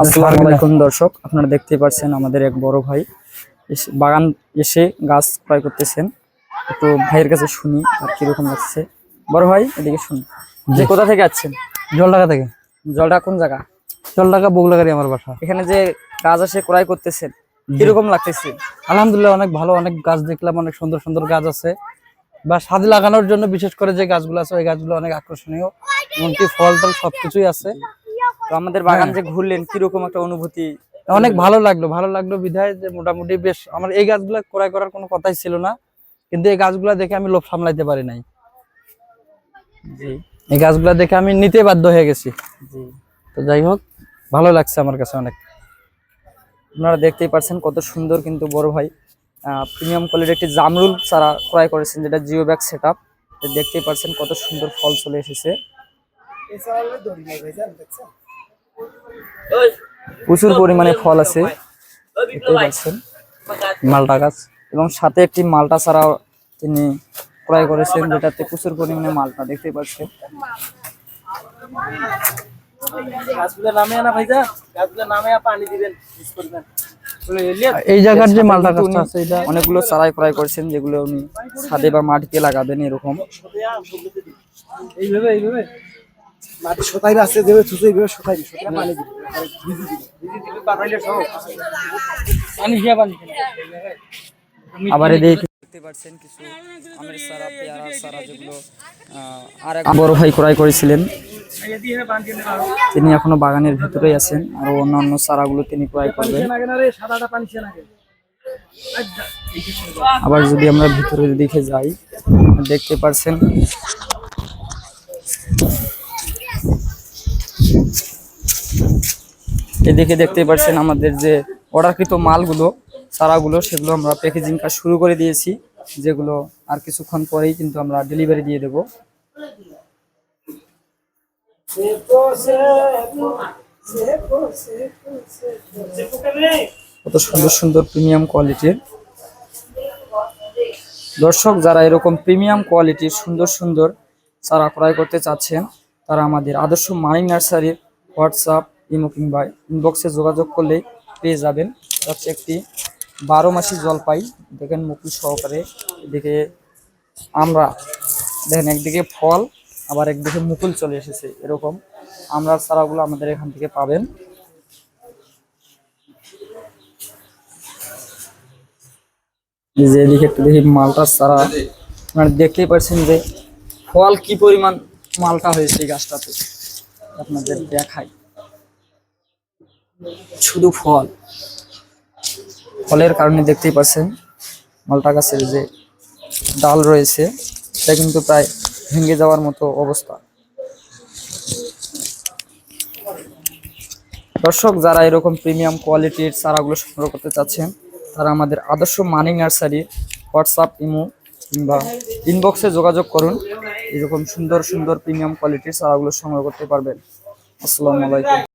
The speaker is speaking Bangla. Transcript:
আসসালামু আলাইকুম দর্শক আপনারা দেখতে পাচ্ছেন আমাদের এক বড় ভাই। বাগান এসে গাছ ক্রয় করতেছেন। একটু ভাইয়ের কাছে শুনি আর কীরকম লাগছে। বড় ভাই এদিকে শুনি। যে কোথা থেকে আছেন জলঢাকা থেকে। জলটা কোন জায়গা? জলঢাকা বগুলাগাড়ি আমার বাসা। এখানে যে গাছ এসে ক্রয় করতেছেন কীরকম লাগতেছে? আলহামদুলিল্লাহ অনেক ভালো অনেক গাছ দেখলাম অনেক সুন্দর সুন্দর গাছ আছে। বা ছাদে লাগানোর জন্য বিশেষ করে যে গাছগুলো আছে ওই গাছগুলো অনেক আকর্ষণীয়। এমনকি ফল টল সবকিছুই আছে। আমাদের বাগান যে ঘুরলেন কীরকম একটা অনুভূতি? অনেক ভালো লাগল ভালো লাগল বিধায় যে মোটামুটি বেশ আমার এই গাছগুলো ক্রয় করার কোনো কথাই ছিল না কিন্তু এই গাছগুলো দেখে আমি লোভ সামলাইতে পারি নাই। জি। এই গাছগুলো দেখে আমি নিতে বাধ্য হয়ে গেছি। জি। তো যাই হোক ভালো লাগছে আমার কাছে অনেক। আপনারা দেখতেই পাচ্ছেন কত সুন্দর কিন্তু বড় ভাই প্রিমিয়াম কোয়ালিটির একটি জামরুল চারা ক্রয় করেছেন যেটা জিও ব্যাগ সেট আপ দেখতেই পাচ্ছেন কত সুন্দর ফল চলে এসেছে। প্রচুর পরিমাণে ফল আছে। দেখতেই পাচ্ছেন মালটা গাছ। এবং সাথে একটি মালটা ছাড়াও তিনি ক্রয় করেছেন যেটাতে প্রচুর পরিমাণে মালটা দেখতে পাচ্ছেন। এই জায়গার যে মালটা গাছটা আছে এটা অনেকগুলো চারাই ক্রয় করেছেন যেগুলো উনি ছাদে বা মাটিতে লাগাবেন এরকম। এইভাবে এইভাবে। মাটি আছে দেবে থুসে এইভাবে শোতাই শোতাই পানি দিবে পানি পানি দিয়া পানি আবার এদিকে দেখতে পাচ্ছেন কিছু আমের সারা পেয়ারা সারা যেগুলো আর এক বড় ভাই ক্রয় করেছিলেন। তিনি এখনও বাগানের ভিতরেই আছেন আর অন্যান্য চারাগুলো তিনি ক্রয় করবেন। আবার যদি আমরা ভিতরের দিকে যাই দেখতে পারছেন এদিকে দেখতে পাচ্ছেন আমাদের যে অর্ডারকৃত মালগুলো, চারাগুলো, সেগুলো আমরা প্যাকেজিং কাজ শুরু করে দিয়েছি, যেগুলো আর কিছুক্ষণ পরেই কিন্তু আমরা ডেলিভারি দিয়ে দেব। কত সুন্দর সুন্দর প্রিমিয়াম কোয়ালিটির দর্শক, যারা এরকম প্রিমিয়াম কোয়ালিটির সুন্দর সুন্দর চারা ক্রয় করতে চাচ্ছেন, তারা আমাদের আদর্শ মানি নার্সারির হোয়াটসঅ্যাপ, ইমো কিংবা ইনবক্সে যোগাযোগ করলে পেয়ে যাবেন। হচ্ছে একটি বারো মাসি জলপাই। দেখেন মুকুল সহকারে এদিকে আমরা, দেখেন একদিকে ফল, আবার একদিকে মুকুল চলে এসেছে, এরকম। আমরার চারাগুলো আমাদের এখান থেকে পাবেন। যে এদিকে একটু দেখি মালটার চারা। আপনারা দেখতেই পারছেন যে ফল কি পরিমাণ মালটা হয়েছে এই গাছটাতে। আপনাদের দেখাই। শুধু ফল। ফলের কারণে দেখতেই পাচ্ছেন, মালটা গাছের যে ডাল রয়েছে সেটা কিন্তু প্রায় ভেঙে যাওয়ার মতো অবস্থা। দর্শক, যারা এরকম প্রিমিয়াম কোয়ালিটির চারাগুলো সংগ্রহ করতে চাচ্ছেন, তারা আমাদের আদর্শ মানি নার্সারি হোয়াটসঅ্যাপ ইমো কিংবা ইনবক্সে যোগাযোগ করুন। এরকম সুন্দর সুন্দর প্রিমিয়াম কোয়ালিটির চারাগুলো সংগ্রহ করতে পারবেন। আসসালামু আলাইকুম।